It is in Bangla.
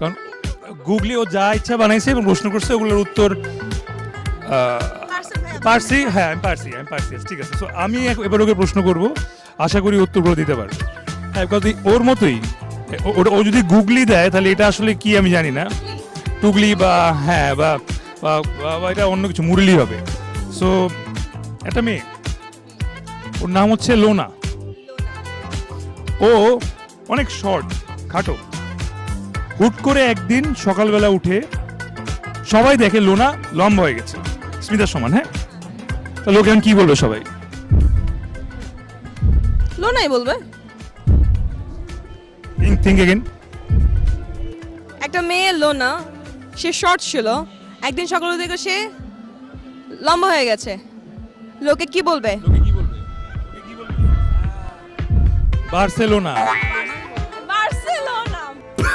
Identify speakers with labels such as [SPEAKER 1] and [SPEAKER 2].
[SPEAKER 1] কারণ গুগলি ও যা ইচ্ছা বানাইছে এবং প্রশ্ন করছে ওগুলোর উত্তর পারছি হ্যাঁ আমি পারছি আমি পারছি ঠিক আছে। সো আমি এবার ওকে প্রশ্ন করব আশা করি উত্তরগুলো দিতে পারবে। হ্যাঁ বিকজ ওর মতোই ও- ওটা- ও যদি গুগলি দেয় তাহলে এটা আসলে কি আমি জানি না। টুগলি বা হ্যাঁ বা বা- বা- বা এটা অন্য কিছু মুরলি হবে। সো একটা মেয়ে ওর নাম হচ্ছে লোনা ও অনেক শর্ট খাটো। হুট করে একদিন সকালবেলা উঠে সবাই দেখে লোনা লম্বা হয়ে গেছে। স্মিতার সমান হ্যাঁ? তা লোক এখন কি বলবে সবাই?
[SPEAKER 2] লোনাই বলবে।
[SPEAKER 1] থিঙ্ক এগেন
[SPEAKER 2] একটা মেয়ে লোনা সে শর্ট ছিল। একদিন সকালে দেখে সে লম্বা হয়ে গেছে। লোকে কি বলবে?
[SPEAKER 1] লোকে কি বলবে? বার্সেলোনা।